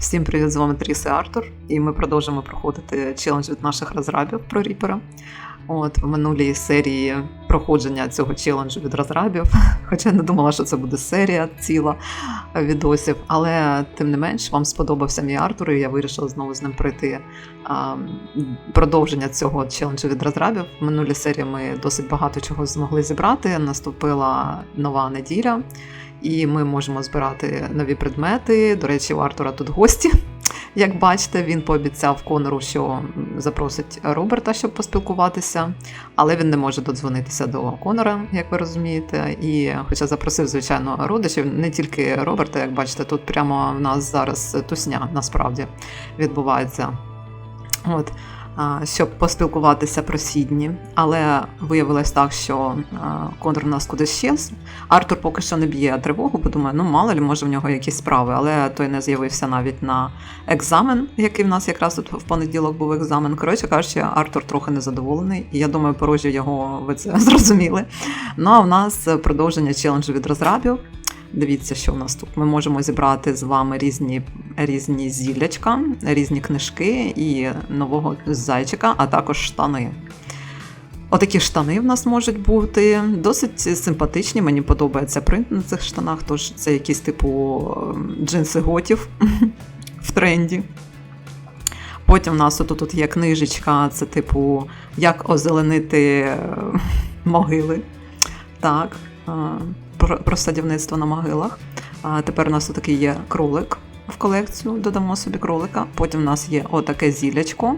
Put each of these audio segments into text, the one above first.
Всім привіт, з вами Тріс і Артур, і ми продовжуємо проходити челендж від наших розрабів про ріпера. От в минулій серії проходження цього челенджу від розрабів, хоча я не думала, що це буде серія ціла відосів. Але тим не менш вам сподобався мій Артур, і я вирішила знову з ним пройти а, продовження цього челенджу від розрабів. В минулій серії ми досить багато чого змогли зібрати. Наступила нова неділя і ми можемо збирати нові предмети. До речі, у Артура тут гості. Як бачите, він пообіцяв Конору, що запросить Роберта, щоб поспілкуватися, але він не може додзвонитися до Конора, як ви розумієте. І, хоча запросив, звичайно, родичів, не тільки Роберта, як бачите, тут прямо в нас зараз тусня насправді відбувається. От щоб поспілкуватися про Сідні. Але виявилось так, що Конор нас кудись щез. Артур поки що не б'є тривогу, бо думає, ну мало ли, може в нього якісь справи, але той не з'явився навіть на екзамен, який в нас якраз тут в понеділок був екзамен. Коротше кажучи, Артур трохи незадоволений. Я думаю, порожі його ви це зрозуміли. Ну а в нас продовження челенджу від розрабів. Дивіться, що в нас тут. Ми можемо зібрати з вами різні різні зіллячка, різні книжки і нового зайчика, а також штани. Отакі штани в нас можуть бути. Досить симпатичні. Мені подобається принт на цих штанах, тож це якісь типу ем, джинси готів в тренді. Потім в нас тут, є книжечка, це типу, як озеленити е, могили. Так про, садівництво на могилах. Тепер у нас такий є кролик в колекцію, додамо собі кролика. Потім у нас є отаке зілячко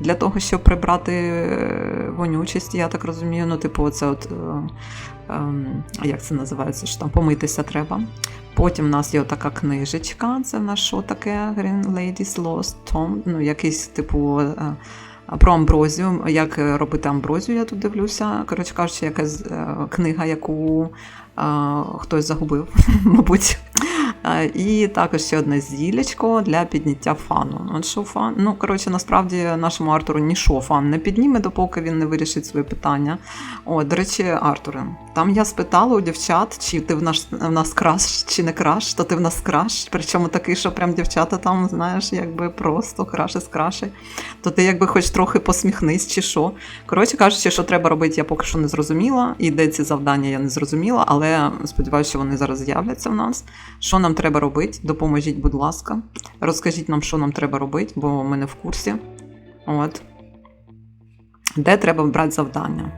для того, щоб прибрати е, вонючість, я так розумію. Ну, типу, оце от, е, е, як це називається, що там помитися треба. Потім у нас є така книжечка, це в нас що таке? Green Ladies Lost Tom, ну, якийсь типу. Е, про амброзію, як робити амброзію, я тут дивлюся. Коротше кажучи, якась е, книга, яку хтось загубив, мабуть. І також ще одне зілечко для підняття фану. От що фан? Ну, коротше, насправді нашому Артуру нічого фан не підніме, допоки він не вирішить своє питання. О, до речі, Артуре, там я спитала у дівчат, чи ти в нас в нас краш, чи не краш, то ти в нас краш. Причому такий, що прям дівчата там, знаєш, якби просто краше з краші. То ти якби хоч трохи посміхнись, чи що. Коротше кажучи, що треба робити, я поки що не зрозуміла. І де ці завдання я не зрозуміла, але сподіваюся, що вони зараз з'являться в нас. Що нам треба робити? Допоможіть, будь ласка. Розкажіть нам, що нам треба робити, бо ми не в курсі. От. Де треба брати завдання?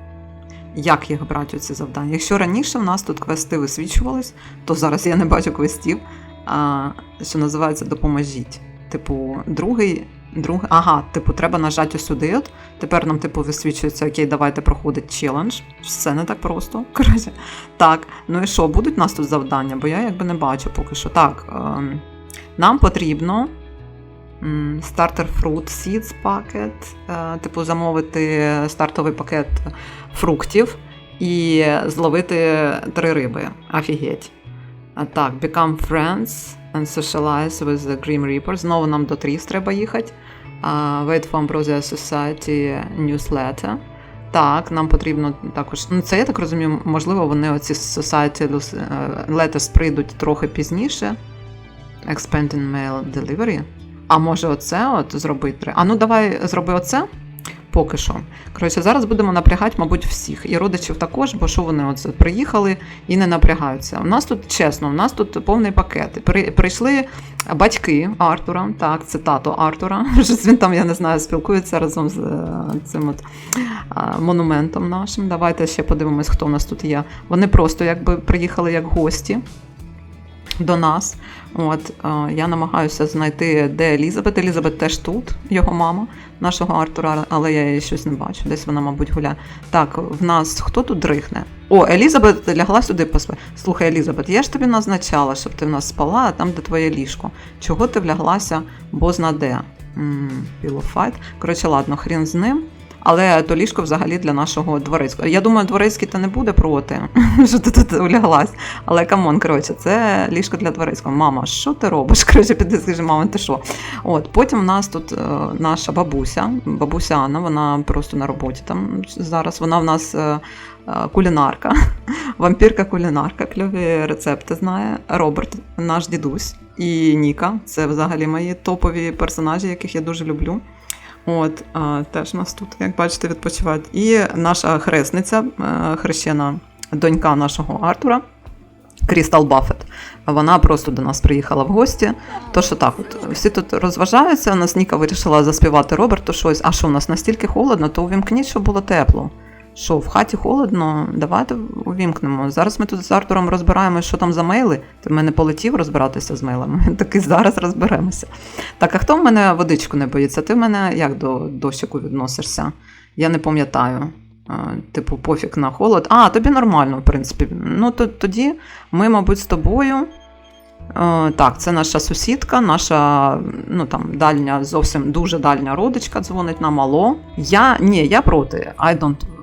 Як їх брати ці завдання? Якщо раніше в нас тут квести висвічувались, то зараз я не бачу квестів, а, що називається Допоможіть. Типу, другий Друге, ага, типу, треба нажати сюди. От. Тепер нам, типу, висвічується, окей, давайте проходить челендж. Все не так просто. коротше. Так, ну і що, будуть у нас тут завдання? Бо я якби не бачу поки що. Так, е, нам потрібно стартер Fruit Seeds пакет, е, типу, замовити стартовий пакет фруктів і зловити три риби. Офігеть. Так, Become Friends and Socialize with the Grim Reaper. Знову нам до Тріс треба їхати. Wait for Ambrosia Society Newsletter. Так, нам потрібно також. Ну, це я так розумію, можливо, вони оці Society Letters прийдуть трохи пізніше. Expanding Mail Delivery. А може оце от зробити? А ну давай зроби оце поки що. Коротше, зараз будемо напрягати, мабуть, всіх. І родичів також, бо що вони оце приїхали і не напрягаються. У нас тут чесно, у нас тут повний пакет. При, прийшли батьки Артура, так, це тато Артура. Він там, я не знаю, спілкується разом з е, цим от монументом нашим. Давайте ще подивимось, хто у нас тут є. Вони просто якби приїхали як гості до нас. От е, Я намагаюся знайти, де Елізабет. Елізабет теж тут, його мама, нашого Артура, але я її щось не бачу. Десь вона, мабуть, гуляє. Так, в нас хто тут дрихне? О, Елізабет лягла сюди поспати. Слухай, Елізабет, я ж тобі назначала, щоб ти в нас спала, а там, де твоє ліжко. Чого ти вляглася, бозна де? Пілофайт. Коротше, ладно, хрін з ним. Але то ліжко взагалі для нашого дворецького. Я думаю, дворецький то не буде проти, що ти тут уляглась. Але камон, коротше, це ліжко для дворецького. Мама, що ти робиш? Коротше, піди скажи, мама, ти що? От потім в нас тут е, наша бабуся, бабуся Анна, вона просто на роботі там зараз. Вона в нас. Е, е, кулінарка, вампірка-кулінарка, кльові рецепти знає. Роберт, наш дідусь, і Ніка. Це взагалі мої топові персонажі, яких я дуже люблю. От, теж нас тут, як бачите, відпочивають. І наша хресниця, е, хрещена донька нашого Артура, Крістал Баффет. Вона просто до нас приїхала в гості. То що так, от всі тут розважаються. У нас Ніка вирішила заспівати Роберту щось. А що у нас настільки холодно, то увімкніть, щоб було тепло. Що, в хаті холодно, давайте увімкнемо. Зараз ми тут з Артуром розбираємо, що там за мейли. Ти мене полетів розбиратися з мейлами. Такий зараз розберемося. Так, а хто в мене водичку не боїться? Ти в мене як до дощику відносишся? Я не пам'ятаю. Типу, пофіг на холод. А, тобі нормально, в принципі. Ну, то, тоді ми, мабуть, з тобою. Так, це наша сусідка, наша ну там дальня, зовсім дуже дальня родичка дзвонить нам алло. Я ні, я проти. I don't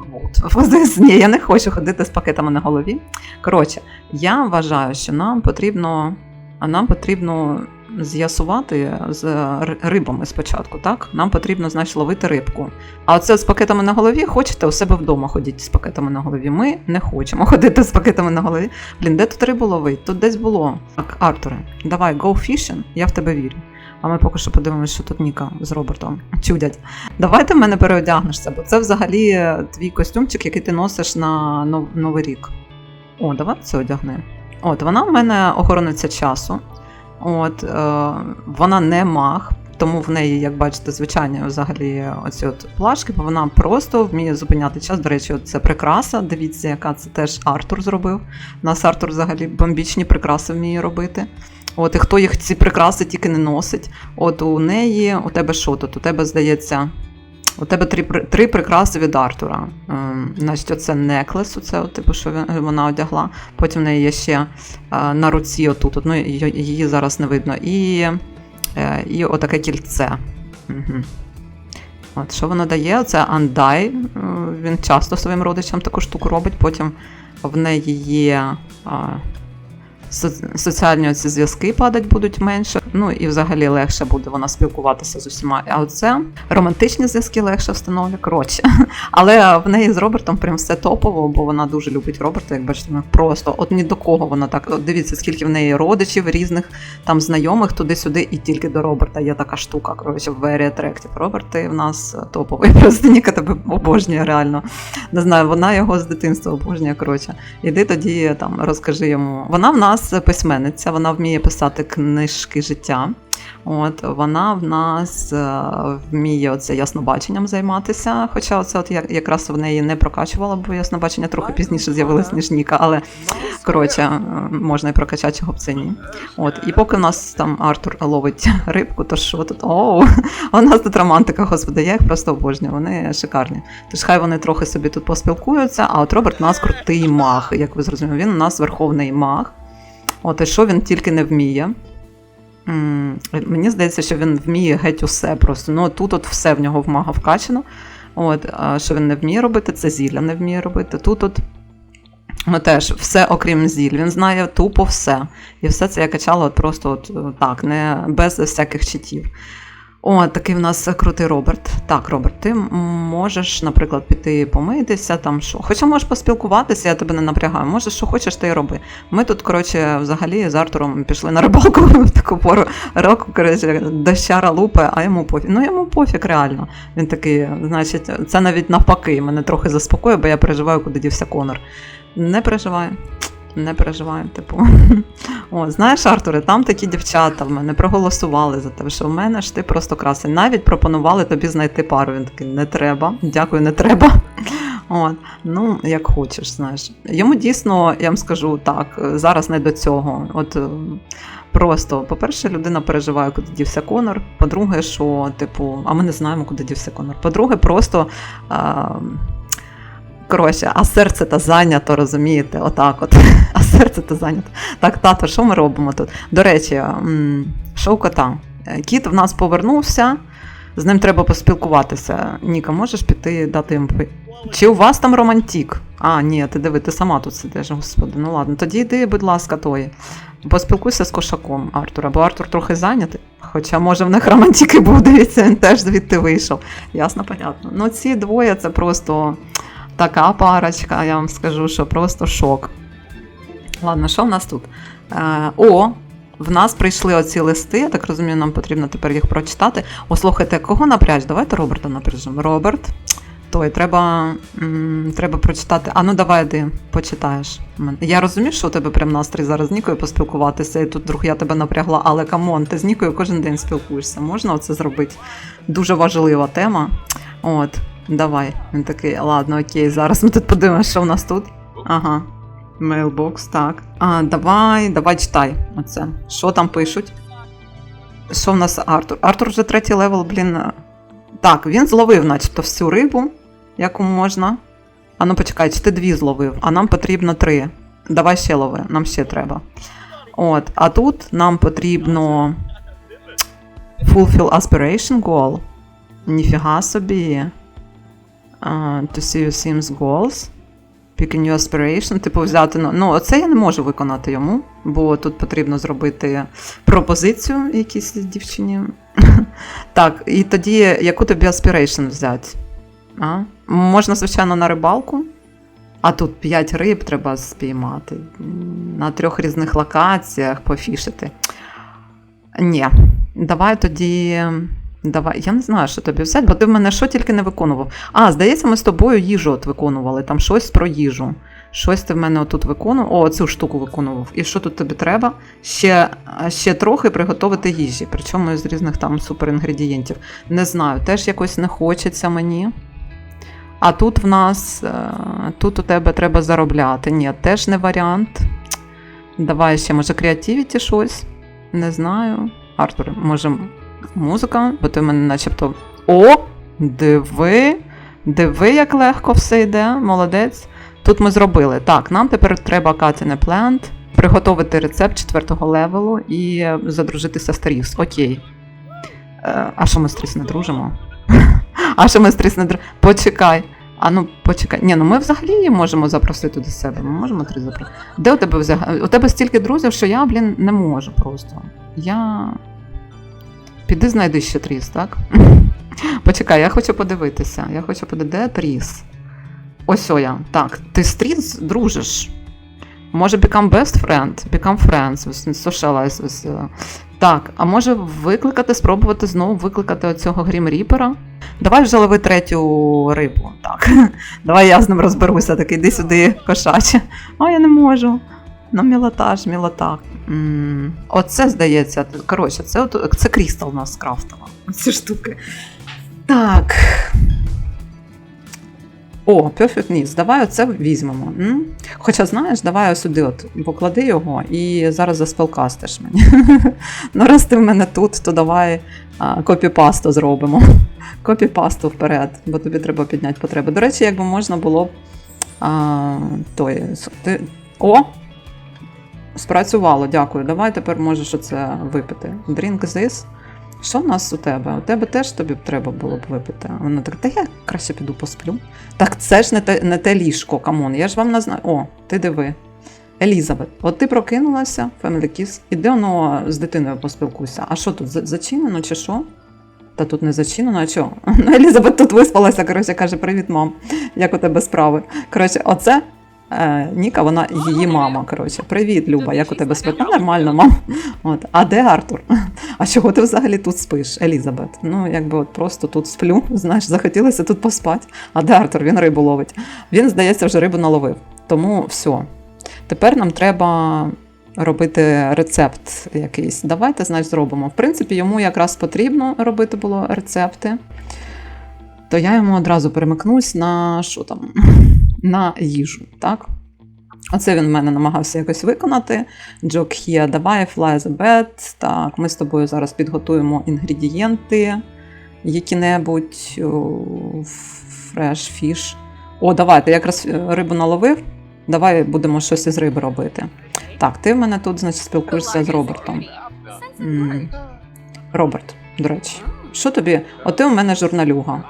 this. Ні, я не хочу ходити з пакетами на голові. Коротше, я вважаю, що нам потрібно, нам потрібно з'ясувати з рибами спочатку, так? Нам потрібно, значить, ловити рибку. А оце з пакетами на голові, хочете у себе вдома ходіть з пакетами на голові. Ми не хочемо ходити з пакетами на голові. Блін, де тут рибу ловить? Тут десь було. Так, Артуре, давай, go fishing, я в тебе вірю. А ми поки що подивимося, що тут Ніка з Робертом чудять. Давай ти в мене переодягнешся, бо це взагалі твій костюмчик, який ти носиш на нов- Новий рік. О, давай це одягни. От, вона в мене охорониця часу. От, е, вона не маг, тому в неї, як бачите, звичайні взагалі оці от плашки, бо вона просто вміє зупиняти час. До речі, от це прикраса. Дивіться, яка це теж Артур зробив. У нас Артур взагалі бомбічні прикраси вміє робити. От, і хто їх ці прикраси тільки не носить. От у неї, у тебе що тут? У тебе, здається, у тебе три, три прикраси від Артура. Ем, значить, оце неклес, оце, типу, що вона одягла. Потім в неї є ще е, на руці отут, от, ну, її, зараз не видно. І, е, і отаке кільце. Угу. От, що воно дає? Це Андай. Е, Він часто своїм родичам таку штуку робить. Потім в неї є. Со- соціальні ці зв'язки падать будуть менше. Ну і взагалі легше буде вона спілкуватися з усіма. А оце романтичні зв'язки легше встановлює. Коротше. Але в неї з Робертом прям все топово, бо вона дуже любить Роберта. Як бачите, просто от ні до кого вона так. От дивіться, скільки в неї родичів різних там знайомих туди-сюди, і тільки до Роберта є така штука. Коротше, в attractive. Роберт ти в нас топовий. Просто Ніка тебе обожнює реально. Не знаю, вона його з дитинства обожнює. Коротше, іди тоді там розкажи йому. Вона в нас письменниця, вона вміє писати книжки життя. От вона в нас е, вміє оце яснобаченням займатися. Хоча оце от якраз в неї не прокачувала, бо яснобачення трохи пізніше з'явилось, ніж Ніка, але коротше, е, можна і прокачати чого б це ні. От, і поки в нас там Артур ловить рибку, то що тут? Оу, у нас тут романтика, господи, я їх просто обожнюю, вони шикарні. Тож хай вони трохи собі тут поспілкуються, а от Роберт у нас крутий маг, як ви зрозуміли, він у нас верховний маг. От і що він тільки не вміє. Мені здається, що він вміє геть усе просто. Ну, тут от все в нього в мага вкачано. От, а що він не вміє робити, це зілля не вміє робити. Тут от ну, теж все окрім зіль. Він знає тупо все. І все це я качала от просто от, е, так, не без всяких читів. О, такий в нас крутий Роберт. Так, Роберт, ти можеш, наприклад, піти помитися, там що. Хоча можеш поспілкуватися, я тебе не напрягаю. Можеш, що хочеш, ти й роби. Ми тут, коротше, взагалі з Артуром пішли на рибалку в таку пору року, коротше, дощара лупе, а йому пофіг. Ну йому пофіг реально. Він такий, значить, це навіть навпаки, мене трохи заспокоює, бо я переживаю, куди дівся Конор. Не переживай. Не переживай, типу. О, знаєш, Артуре, там такі дівчата в мене проголосували за те, що в мене ж ти просто красень. Навіть пропонували тобі знайти пару. Він такий, не треба, дякую, не треба. От, ну, як хочеш, знаєш. Йому дійсно, я вам скажу так, зараз не до цього. От е, просто, по-перше, людина переживає, куди дівся Конор. По-друге, що, типу, а ми не знаємо, куди дівся Конор. По-друге, просто. А, Коротше, а серце та зайнято, розумієте? Отак от. А серце та зайнято. Так, тато, що ми робимо тут? До речі, м, що у кота? Е, Кіт в нас повернувся, з ним треба поспілкуватися. Ніка, можеш піти дати йому. Чи у вас там романтік? А, ні, ти диви, ти сама тут сидиш, господи. Ну ладно, тоді йди, будь ласка, той. Поспілкуйся з кошаком Артура, бо Артур трохи зайнятий. Хоча, може, в них романтик і був, дивіться, він теж звідти вийшов. Ясно, понятно. Ну, ці двоє це просто. Така парочка, я вам скажу, що просто шок. Ладно, що в нас тут? Е, о, в нас прийшли оці листи, я так розумію, нам потрібно тепер їх прочитати. О, слухайте, кого напряж? Давайте Роберта напряжемо. Роберт. Той, треба, м, треба прочитати. А ну давай ти почитаєш. Я розумію, що у тебе прям настрій зараз з Нікою поспілкуватися, і тут друг я тебе напрягла, але камон, ти з Нікою кожен день спілкуєшся. Можна це зробити? Дуже важлива тема. От, давай. Він такий, ладно, окей, зараз ми тут подивимося, що в нас тут. Ага. Мейлбокс, так. А, давай, давай читай. Оце. Що там пишуть? Що в нас Артур? Артур вже третій левел, блін. Так, він зловив, начебто, всю рибу, яку можна. А ну почекай, чи ти дві зловив, а нам потрібно три. Давай ще лови, нам ще треба. От, а тут нам потрібно fulfill aspiration goal. Ніфіга собі. To see your Sims goals. Pick a new aspiration, типу взяти. Ну, оце я не можу виконати йому, бо тут потрібно зробити пропозицію якійсь дівчині. так, і тоді яку тобі aspiration взяти? А? Можна, звичайно, на рибалку. А тут 5 риб треба спіймати. На трьох різних локаціях пофішити. Ні, давай тоді. Давай, я не знаю, що тобі взяти, бо ти в мене що тільки не виконував. А, здається, ми з тобою їжу от виконували, там щось про їжу. Щось ти в мене отут виконував. О, цю штуку виконував. І що тут тобі треба? Ще, ще трохи приготувати їжі, причому з різних там суперінгредієнтів. Не знаю, теж якось не хочеться мені. А тут в нас, е, тут у тебе треба заробляти. Ні, теж не варіант. Давай ще, може, креативіті щось. Не знаю. Артур, може, музика, бо ти мене начебто. О! Диви! Диви, як легко все йде, молодець. Тут ми зробили. Так, нам тепер треба Катіне Плент, приготувати рецепт четвертого левелу і задружитися з Тріс. Окей. Е, а що ми з Тріс не дружимо? А що ми з Тріс не дружимо? Почекай. А ну почекай. Ні, ну ми взагалі її можемо запросити до себе. Ми можемо Тріс запросити. Де у тебе взагалі? У тебе стільки друзів, що я, блін, не можу просто. Я. Піди знайди ще Тріс, так? Почекай, я хочу подивитися. Я хочу подивитися, де Тріс? Ось о я. Так, ти з Тріс дружиш. Може, become best friend, become friends, socialize with... uh, Так, а може викликати, спробувати знову викликати оцього Грім Ріпера? Давай вже лови третю рибу. Так. Давай я з ним розберуся, такий іди сюди, кошаче. А я не можу. Ну, мілота ж, мілота. Оце здається. Коротше, це, от- це Крістал нас скрафтила. Ці штуки. Так. О, Perfect Needs. Давай оце візьмемо. М? Хоча, знаєш, давай сюди от поклади його і зараз заспелкастиш мені. ну, раз ти в мене тут, то давай а, копіпасту зробимо. Копіпасту вперед, бо тобі треба підняти потреби. До речі, якби можна було. А, той, ти, о! Спрацювало, дякую. Давай тепер можеш оце випити. Drink this. Що в нас у тебе? У тебе теж тобі треба було б випити. Вона так, та я краще піду посплю. Так це ж не те, не те ліжко, камон. Я ж вам не знаю. О, ти диви. Елізабет, от ти прокинулася, Family Kiss, іди воно з дитиною поспілкуйся. А що тут зачинено чи що? Та тут не зачинено, а що? Ну, Елізабет тут виспалася, коротше, каже: Привіт, мам, як у тебе справи? Коротше, оце Ніка, вона її мама. Коротше, привіт, Люба, як у тебе справи? Нормально, мам. От. А де Артур? А чого ти взагалі тут спиш, Елізабет? Ну, якби от просто тут сплю, знаєш, захотілося тут поспати. А де Артур? Він рибу ловить. Він, здається, вже рибу наловив. Тому все. Тепер нам треба робити рецепт якийсь. Давайте, значить, зробимо. В принципі, йому якраз потрібно робити було рецепти. То я йому одразу перемикнусь на що там? На їжу, так? Оце він в мене намагався якось виконати. Джок here, давай, fly the bed. Так, ми з тобою зараз підготуємо інгредієнти які-небудь. Fresh fish. О, давай, ти якраз е, рибу наловив. Давай будемо щось із риби робити. Так, ти в мене тут, значить, спілкуєшся з Робертом. Роберт, до речі, що тобі? От ти у мене журналюга.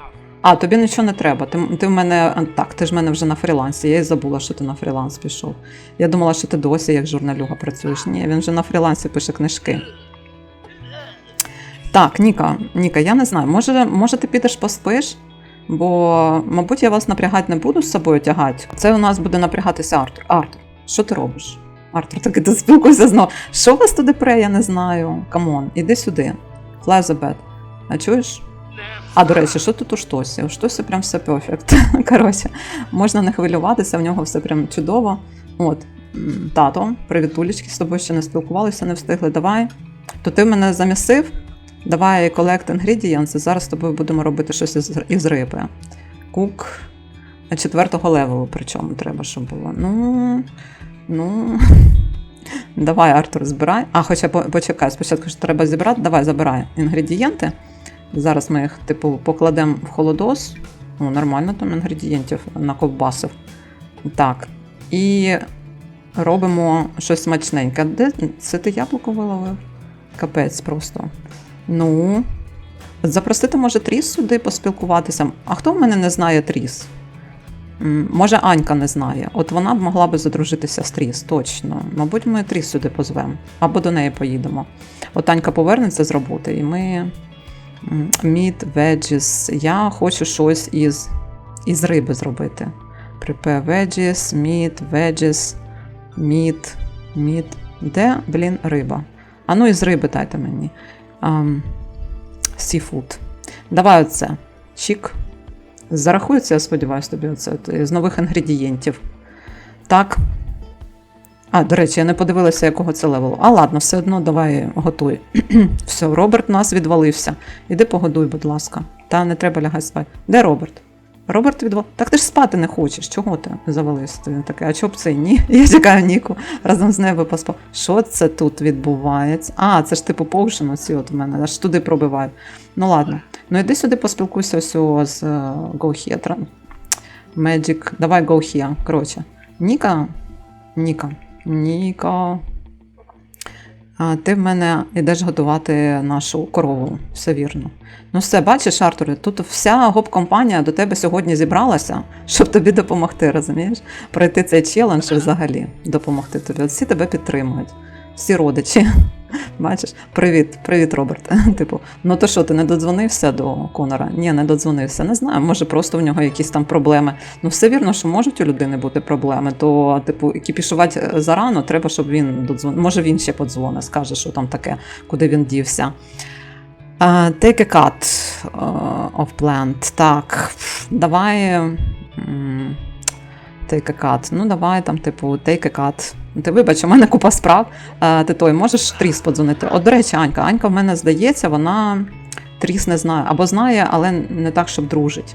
А, тобі нічого не треба. Ти, ти в мене. Так, ти ж в мене вже на фрілансі. Я і забула, що ти на фріланс пішов. Я думала, що ти досі як журналюга працюєш. Ні, він вже на фрілансі пише книжки. Так, Ніка, Ніка, я не знаю. Може, може ти підеш поспиш? Бо, мабуть, я вас напрягати не буду з собою тягати. Це у нас буде напрягатися Артур. Артур, що ти робиш? Артур, таки ти спілкуйся знову. Що у вас туди пре, я не знаю. Камон, іди сюди. Bed. А чуєш? А, до речі, що тут у Штосі? У Штосі прям все перфект. Коротше, можна не хвилюватися, в нього все прям чудово. От, тато, привіт, Улічки, з тобою ще не спілкувалися, не встигли. Давай. То ти мене замісив? Давай collect ingredients, і зараз з тобою будемо робити щось із, із риби. Кук четвертого левелу, причому треба, щоб було. Ну. Ну. Давай, Артур, збирай. А, хоча по- почекай, спочатку ж треба зібрати. Давай, забирай інгредієнти. Зараз ми їх, типу, покладемо в холодос. О, нормально там інгредієнтів наковбасив. Так. І робимо щось смачненьке. Де це ти яблуко виловив? Капець просто. Ну. Запросити, може, Тріс сюди поспілкуватися. А хто в мене не знає Тріс? Може, Анька не знає. От вона б могла би задружитися з Тріс, точно. Мабуть, ми Тріс сюди позвемо. Або до неї поїдемо. От Анька повернеться з роботи, і ми. Meat, veggies. Я хочу щось із, із риби зробити. Prepare veggies, meat, veggies, meat, meat. Де, блін, риба? А ну із риби дайте мені. Um, seafood. Давай оце. Чік. Зарахується, я сподіваюся, тобі оце з нових інгредієнтів. Так. А, до речі, я не подивилася, якого це левелу. А ладно, все одно давай готуй. все, Роберт нас відвалився. Іди погодуй, будь ласка. Та не треба лягати спати. Де Роберт? Роберт відвал. Так ти ж спати не хочеш. Чого ти завалився? Він такий, а чого б це ні? Я чекаю Ніку разом з нею поспав. Що це тут відбувається? А, це ж типу поушен оці от у мене, аж туди пробивають. Ну ладно. Ну іди сюди поспілкуйся ось з е, Go Magic. Давай Here. Коротше. Ніка. Ніка. Ніка. Ти в мене йдеш готувати нашу корову. Все вірно. Ну все, бачиш, Артур, тут вся гоп-компанія до тебе сьогодні зібралася, щоб тобі допомогти, розумієш? Пройти цей челендж і взагалі допомогти тобі. От всі тебе підтримують, всі родичі. Бачиш, привіт, привіт, Роберт. Типу, ну то що, ти не додзвонився до Конора? Ні, не додзвонився. Не знаю, може просто в нього якісь там проблеми. Ну, все вірно, що можуть у людини бути проблеми, то, типу, кіпішувати зарано, треба, щоб він додзвонив. Може, він ще подзвонить, скаже, що там таке, куди він дівся. Uh, take a cut uh, of plant. Так, давай. Take a cut. Ну, давай там, типу, take a cut. Ну, Ти вибач, у мене купа справ. А, ти той, можеш Тріс подзвонити. От, до речі, Анька. Анька в мене здається, вона Тріс не знає. Або знає, але не так, щоб дружить.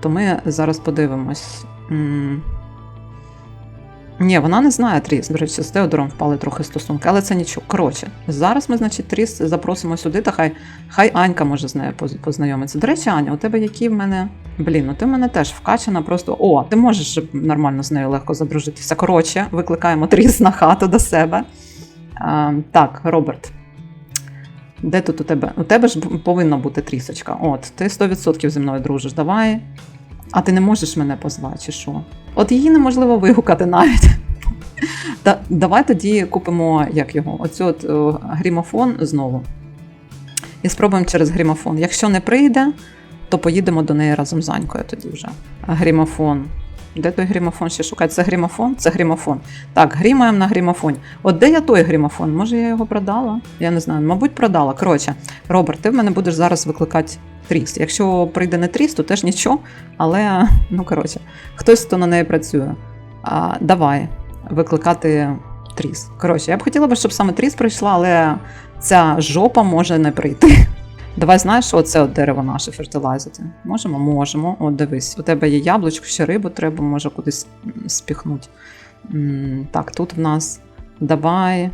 То ми зараз подивимось. Ні, вона не знає Тріс. До речі, з Теодором впали трохи стосунки, але це нічого. Коротше, зараз ми, значить, Тріс запросимо сюди, та хай, хай Анька може з нею познайомитися. До речі, Аня, у тебе які в мене. Блін, ну ти в мене теж вкачана просто. О, ти можеш нормально з нею легко задружитися. Коротше, викликаємо Тріс на хату до себе. А, так, Роберт. Де тут у тебе? У тебе ж повинна бути трісочка. От, ти 100% зі мною дружиш. Давай. А ти не можеш мене позвати, чи що? От її неможливо вигукати навіть. Та, давай тоді купимо як його, оцю от о, грімофон знову. І спробуємо через грімофон. Якщо не прийде, то поїдемо до неї разом з Анькою тоді вже. Грімофон. Де той грімофон ще шукати? Це грімофон? Це грімофон. Так, грімаємо на грімофоні. От де я той грімофон? Може, я його продала? Я не знаю. Мабуть, продала. Коротше, Роберт, ти в мене будеш зараз викликати тріс. Якщо прийде не тріс, то теж нічого. Але, ну коротше, хтось, хто на неї працює. А, давай викликати тріс. Коротше, я б хотіла щоб саме тріс прийшла, але ця жопа може не прийти. Давай знаєш, оце от дерево наше фертилайзити. Можемо? Можемо. От дивись, у тебе є яблучко, ще рибу треба, може кудись спіхнути. Так, тут в нас давай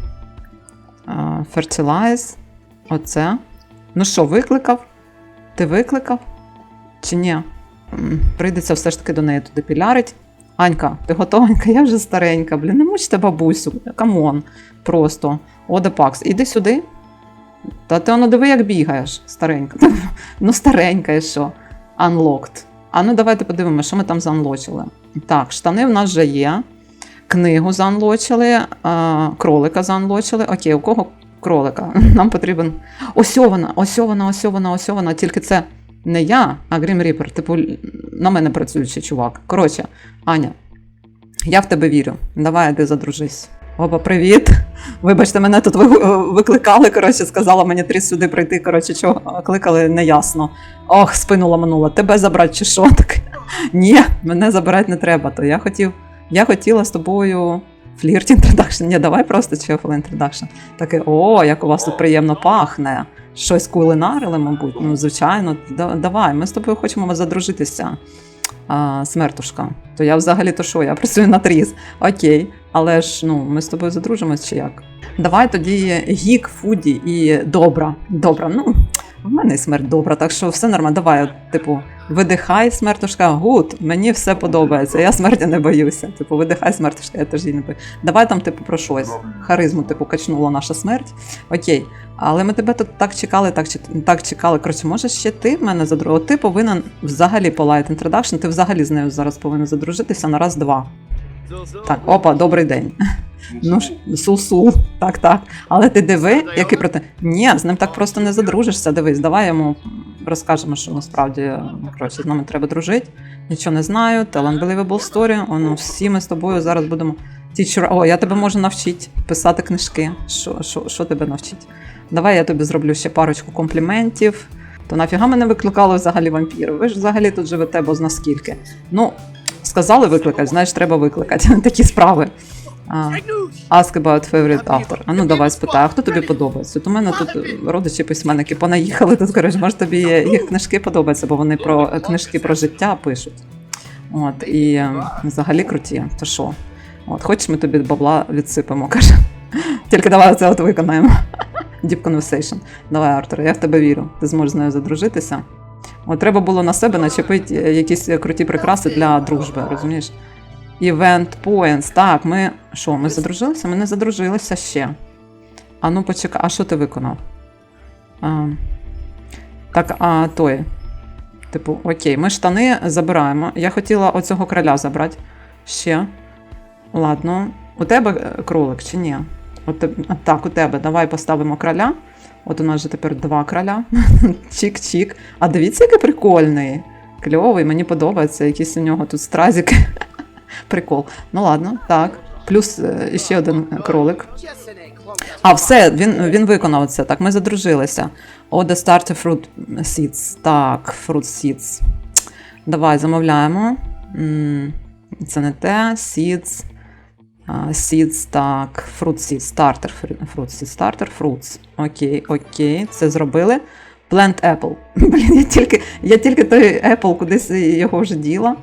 фертилайз. Оце. Ну що, викликав? Ти викликав? Чи ні? Прийдеться все ж таки до неї туди пілярить. Анька, ти готовенька? Я вже старенька, блін, не мучте бабусю. Камон. Просто. Оде Пакс, іди сюди. Та ти воно диви, як бігаєш, старенька. Ну, старенька і що? Unlocked. А ну давайте подивимося, що ми там заанлочили. Так, штани в нас вже є. Книгу заанлочили, кролика заанлочили. Окей, у кого кролика? Нам потрібен. Ось вона, ось вона, ось ось вона. Тільки це Не я, а Грім Ріпер, типу, на мене працюючий чувак. Коротше, Аня, я в тебе вірю. Давай, іди задружись. Опа, привіт. Вибачте, мене тут викликали. Коротше, сказала мені три сюди прийти. Коротше, чого кликали, неясно. Ох, спину ламанула. Тебе забрати чи що? Так, ні, мене забирати не треба. То я хотів, я хотіла з тобою флірт інтродакшн. Ні, давай просто чефл інтродакшн. Таке, о, як у вас тут приємно пахне. Щось кулинарили, мабуть. Ну, звичайно, да- давай, ми з тобою хочемо задружитися. А, смертушка. То я взагалі то що? Я працюю на тріз. Окей, але ж ну, ми з тобою задружимось чи як? Давай тоді гік, фуді і добра. Добра. Ну, в мене і смерть добра, так що все нормально. Давай, типу, видихай, смертушка, гуд, мені все подобається. Я смерті не боюся. Типу, видихай, смертушка, я теж її не боюся. Давай там, типу, про щось. Харизму, типу, качнула наша смерть. Окей. Але ми тебе тут так чекали, так, так чекали. Коротше, може ще ти в мене задружити? Ти повинен взагалі по Light Introduction, ти взагалі з нею зараз повинен задружитися на раз-два. Так, опа, добрий день. Ну ж, сул-сул, так, так. Але ти диви, який проти. Ні, з ним так просто не задружишся. Дивись, давай йому розкажемо, що насправді ну, коротше, з нами треба дружити. Нічого не знаю. Tell unbelievable story. О, ну, всі ми з тобою зараз будемо. Teacher, о, я тебе можу навчити писати книжки. Що, що, що тебе навчить? Давай я тобі зроблю ще парочку компліментів. То нафіга мене викликали взагалі вампіри? Ви ж взагалі тут живете, бо з наскільки. Ну, сказали викликати, знаєш, треба викликати. Такі справи. А, Ask about favorite author. А ну давай спитай, а хто тобі подобається? От у мене тут родичі письменники понаїхали тут. Коротше, може тобі їх книжки подобаються, бо вони про книжки про життя пишуть. От, і е, взагалі круті. То що? От, хочеш, ми тобі бабла відсипемо, каже. Тільки давай це от виконаємо. Deep conversation. Давай, Артур, я в тебе вірю. Ти зможеш з нею задружитися. От треба було на себе начепити е, якісь круті прикраси для дружби, розумієш? Event points. Так, ми. Що, ми задружилися? Ми не задружилися ще. А ну почекай, а що ти виконав? А, так, а той. Типу, окей, ми штани забираємо. Я хотіла оцього короля забрати. Ще. Ладно. У тебе е, кролик чи ні? От, так, у тебе. Давай поставимо короля. От у нас же тепер два короля. Чік-чік. А дивіться, який прикольний. Кльовий, мені подобається. Якісь у нього тут стразики. Прикол. Ну ладно, так. Плюс е, ще один кролик. А, все, він, він виконав це. Так, ми задружилися. The starter fruit seeds. Так, fruit seeds. Давай замовляємо. Це не те. Seeds. А, Seeds, так, fruit seeds, starter, fruit seeds, starter, fruits. Окей, окей, це зробили. Plant apple. Блін, я тільки, я тільки той apple кудись його вже діла.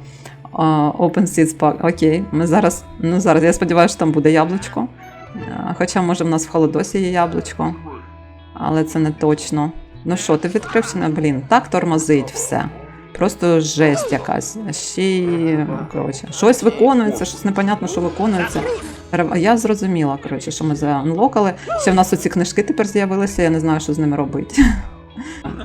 А, Open Seeds Pack. Окей, ми зараз. Ну зараз я сподіваюся, що там буде яблучко. Хоча, може, в нас в холодосі є яблучко, але це не точно. Ну що, ти відкрив чи не? Блін, так тормозить все. Просто жесть якась. Ще коротше, щось виконується, щось непонятно, що виконується. Я зрозуміла, коротше, що ми заанлокали. Ще в нас оці книжки тепер з'явилися, я не знаю, що з ними робити.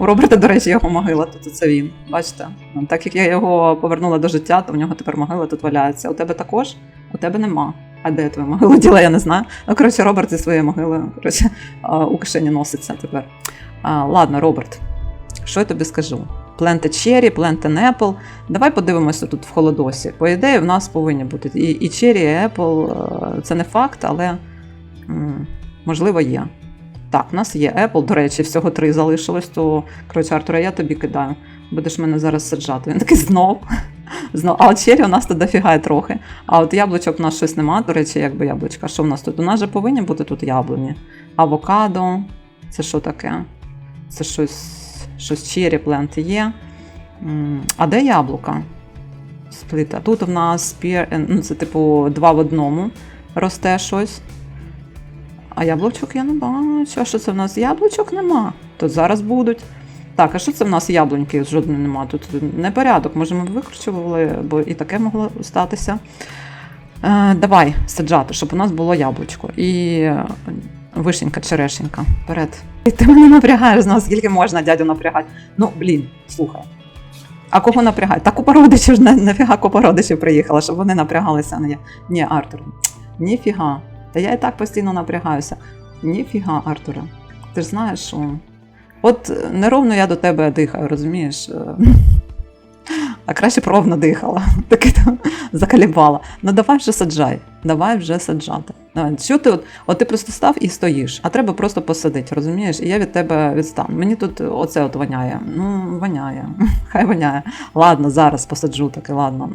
У Роберта, до речі, його могила, тут це він. Бачите? Так як я його повернула до життя, то в нього тепер могила тут валяється. У тебе також? У тебе нема. А де твоя могила діла, я не знаю. Ну, коротше, Роберт зі своєю могилою коротше, у кишені носиться тепер. Ладно, Роберт, що я тобі скажу? Пленте Черрі, пленте Apple. Давай подивимося тут в холодосі. По ідеї, в нас повинні бути і, і Cherry, і Apple. е, Це не факт, але можливо є. Так, в нас є Apple, до речі, всього три залишилось, то коротше, Артура, я тобі кидаю. Будеш мене зараз саджати. Він такий знов. знов. А черрі у нас тут дофігає трохи. А от яблучок у нас щось нема, до речі, якби яблучка. Що в нас тут? У нас же повинні бути тут яблуні. Авокадо. Це що таке? Це щось, щось черрі плент є. А де яблука? Сплит. Тут в нас пір... ну, це типу два в одному росте щось. А яблучок я не бачу. А що це в нас? Яблучок нема. Тут зараз будуть. Так, а що це в нас яблуньки? Жодної нема. Тут непорядок. Може, ми викручували, бо і таке могло статися. Е, давай саджати, щоб у нас було яблучко. І е, вишенька, черешенька. Вперед. І ти мене напрягаєш, знав, скільки можна дядю напрягати. Ну, блін, слухай. А кого напрягати? Та купа родичів ж нафіга купа родичів приїхала, щоб вони напрягалися. а не я. Ні, Артур, ніфіга. Та я і так постійно напрягаюся. Ніфіга, Артура. Ти ж знаєш, що От е, неровно я до тебе дихаю, розумієш? Е, А краще б ровно дихала, таки там закалібала. Ну давай вже саджай, давай вже саджати. Що ти от, от ти просто став і стоїш, а треба просто посадити, розумієш? І я від тебе відстану. Мені тут оце от воняє. Ну, воняє, хай воняє. Ладно, зараз посаджу таки, ладно.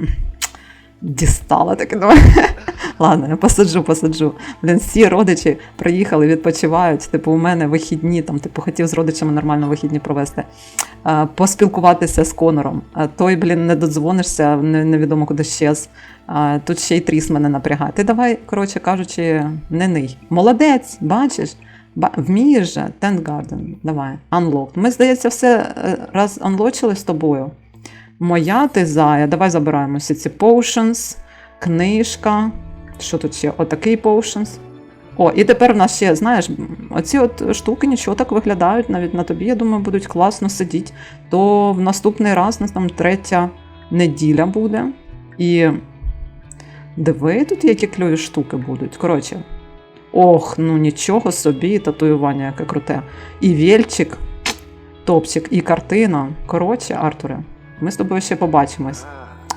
Дістала таки, давай. Ладно, я посаджу, посаджу. Блін, всі родичі приїхали, відпочивають. Типу, у мене вихідні, там, типу, хотів з родичами нормально вихідні провести, поспілкуватися з Конором. Той, блін, не додзвонишся, не- невідомо куди щез. Тут ще й тріс мене напрягає. Ти давай, коротше кажучи, не ний. Молодець, бачиш. Ба- вмієш же, Ten Garden, давай, unlocked. Ми, здається, все е, раз unlockили з тобою. Моя ти зая. Давай забираємо всі ці potions, книжка. Що тут ще? Отакий potions. О, і тепер в нас ще, знаєш, оці от штуки нічого так виглядають, навіть на тобі, я думаю, будуть класно сидіти. То в наступний раз нас там третя неділя буде. І диви, тут які кльові штуки будуть. Коротше. Ох, ну нічого собі, татуювання, яке круте. І вельчик, топчик, і картина. Коротше, Артуре, ми з тобою ще побачимось.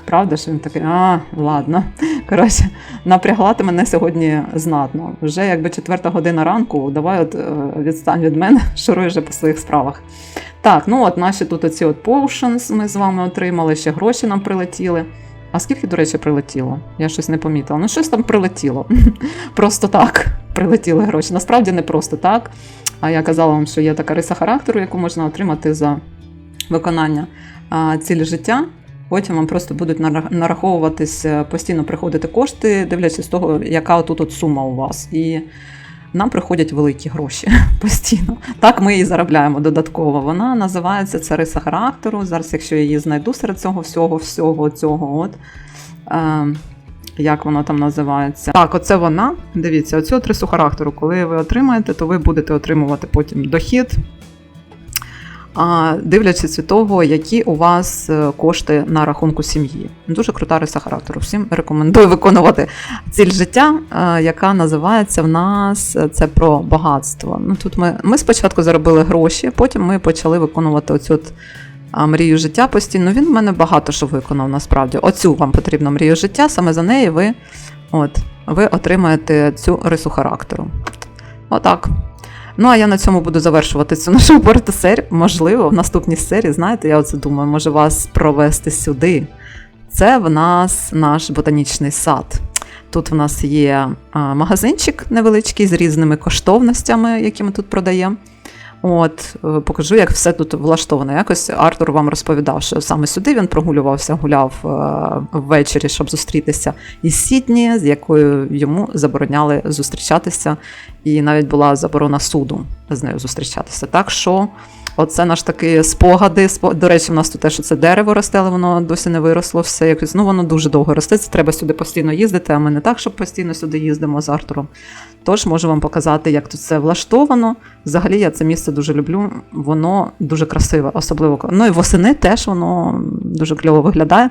Правда, що він такий, а, ладно. Коротше, напрягла ти мене сьогодні знатно. Вже якби четверта година ранку, давай от е, відстань від мене, шуруй вже по своїх справах. Так, ну от наші тут оці от potions ми з вами отримали, ще гроші нам прилетіли. А скільки, до речі, прилетіло? Я щось не помітила. Ну, щось там прилетіло. Просто так прилетіли гроші. Насправді не просто так. А я казала вам, що є така риса характеру, яку можна отримати за виконання а, цілі життя. Потім вам просто будуть нара- нараховуватись, е, постійно приходити кошти, дивлячись з того, яка тут от сума у вас. І нам приходять великі гроші постійно. Так ми її заробляємо додатково. Вона називається це риса характеру. Зараз, якщо я її знайду серед цього всього, всього цього, от. Е, як воно там називається? Так, оце вона. Дивіться, оцю рису характеру. Коли ви отримаєте, то ви будете отримувати потім дохід дивлячись від того, які у вас е, кошти на рахунку сім'ї. Дуже крута риса характеру. Всім рекомендую виконувати ціль життя, е, яка називається в нас це про багатство. Ну тут ми, ми спочатку заробили гроші, потім ми почали виконувати оцю от. Мрію життя постійно. Він в мене багато що виконав насправді. Оцю вам потрібно мрію життя, саме за неї ви, от, ви отримаєте цю рису характеру. Отак. Ну, а я на цьому буду завершувати цю нашу серію. Можливо, в наступній серії, знаєте, я оце думаю, може вас провести сюди. Це в нас наш ботанічний сад. Тут в нас є магазинчик невеличкий з різними коштовностями, які ми тут продаємо. От, е, покажу, як все тут влаштовано. Якось Артур вам розповідав, що саме сюди він прогулювався, гуляв е, ввечері, щоб зустрітися із Сідні, з якою йому забороняли зустрічатися, і навіть була заборона суду з нею зустрічатися. Так що оце наш такі спогади. До речі, в нас тут теж це дерево росте, але воно досі не виросло. Все якось. Ну воно дуже довго росте. Це треба сюди постійно їздити. А ми не так, щоб постійно сюди їздимо з Артуром. Тож можу вам показати, як тут все влаштовано. Взагалі я це місце дуже люблю. Воно дуже красиве, особливо ну і восени теж воно дуже кльово виглядає.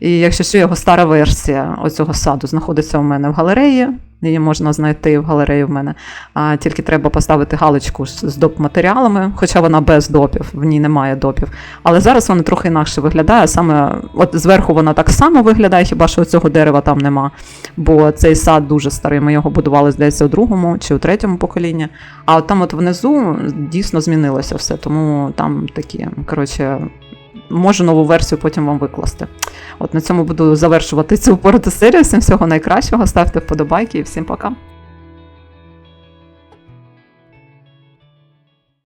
І якщо що, його стара версія оцього саду знаходиться у мене в галереї. Її можна знайти в галереї в мене. А тільки треба поставити галочку з доп матеріалами, хоча вона без допів, в ній немає допів. Але зараз вона трохи інакше виглядає. Саме от зверху вона так само виглядає, хіба що цього дерева там нема. Бо цей сад дуже старий. Ми його будували, здається, у другому чи у третьому поколінні. А от там, от внизу, дійсно змінилося все. Тому там такі, коротше, можу нову версію потім вам викласти. От на цьому буду завершувати цю породу серію. Всім всього найкращого. Ставте вподобайки і всім пока.